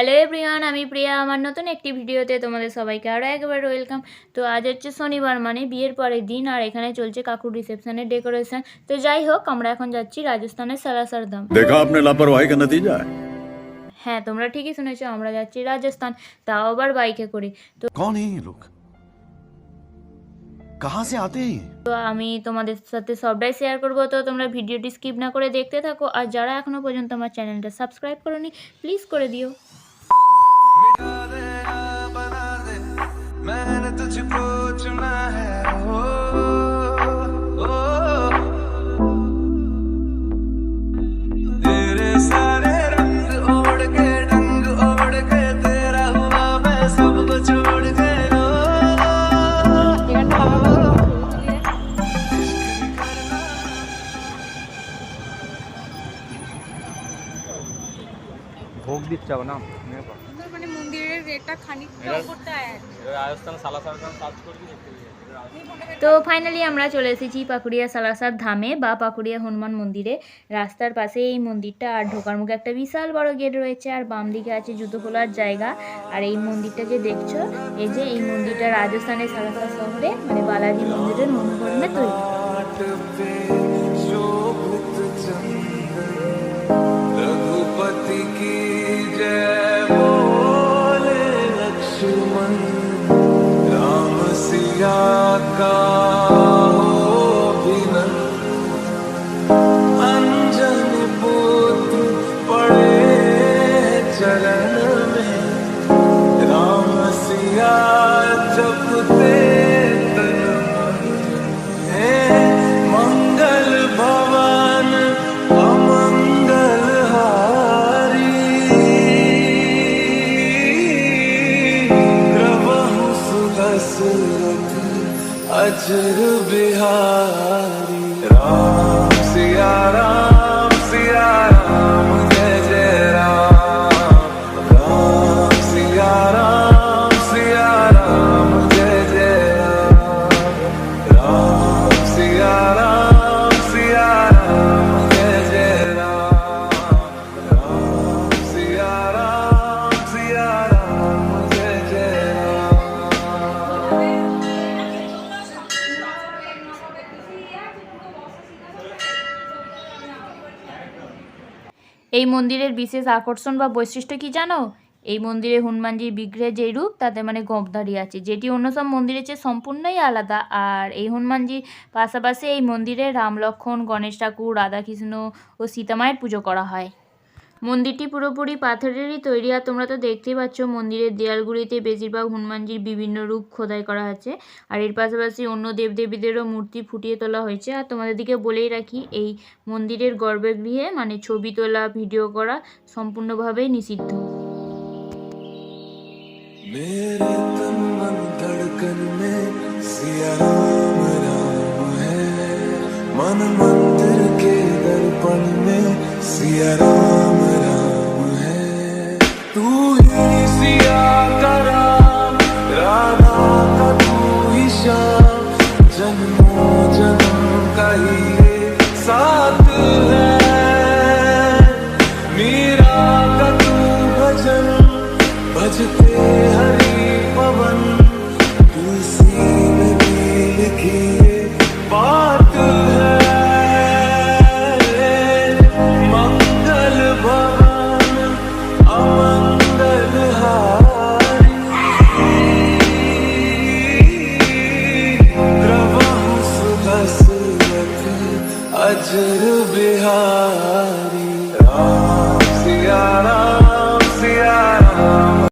Hello everyone আমি প্রিয়া। আমার নতুন একটি ভিডিওতে তোমাদের সবাইকে আরও একবার ওয়েলকাম তো আজ হচ্ছে শনিবার মানে বিয়ের পরের দিন আর এখানে চলছে কাকুর রিসেপশনের ডেকোরেশন তো যাই হোক আমরা এখন যাচ্ছি রাজস্থানের সালাসার ধাম দেখা আপনার হ্যাঁ তোমরা ঠিকই শুনেছো আমরা যাচ্ছি রাজস্থান। তাও আবার বাইকে করে। তো লোক? তো আমি তোমাদের সাথে সবটাই শেয়ার করব। তো তোমরা ভিডিওটি স্কিপ না করে দেখতে থাকো। আর যারা এখনও পর্যন্ত আমার চ্যানেলটা সাবস্ক্রাইব করোনি প্লিজ করে দিও। ভোগ দিচ্ছে না? মানে মন্দিরের খানিকটা রাজস্থান করবি তো ফাইনালি আমরা চলে এসেছি পাকুড়িয়া সালাসার ধামে বা পাকুড়িয়া হনুমান মন্দিরে। রাস্তার পাশে এই মন্দিরটা আর ঢোকার মুখে একটা বিশাল বড় গেট রয়েছে আর বাম দিকে আছে জুতো খোলার জায়গা। আর এই মন্দিরটা যে দেখছ এই যে এই মন্দিরটা রাজস্থানের সালাসার শহরে মানে বালাজি মন্দিরের অনুকরণে তৈরি। राम सिया का अजर बिहारी এই মন্দিরের বিশেষ আকর্ষণ বা বৈশিষ্ট্য কি জানো? এই মন্দিরে হনুমানজির বিগ্রহের যেই রূপ, তাতে মানে গবধারী আছে। যেটি অন্য সব মন্দিরের চেয়ে সম্পূর্ণই আলাদা। আর এই হনুমানজির পাশাপাশি এই মন্দিরে রাম লক্ষ্মণ গণেশ ঠাকুর, রাধাকৃষ্ণ ও সীতামায়ের পুজো করা হয়। মন্দিরটি পুরোপুরি পাথরেরই তৈরি আর তোমরা তো দেখতেই পাচ্ছ মন্দিরের দেয়ালগুলিতে বেশিরভাগ হনুমানজির বিভিন্ন রূপ খোদাই করা আছে আর এর পাশাপাশি অন্য দেবদেবীদেরও মূর্তি ফুটিয়ে তোলা হয়েছে আর তোমাদের দিকে বলেই রাখি এই মন্দিরের গর্ভগৃহে মানে ছবি তোলা ভিডিও করা সম্পূর্ণভাবেই নিষিদ্ধ मेरे तन मन धड़कन में सिया राम राम है मन मंदिर के दर्पण में सिया राम राम भजते हरि पवन तुलसी में भी बात मंगल भवन अमंगल हारी। प्रभु अजर बिहारी।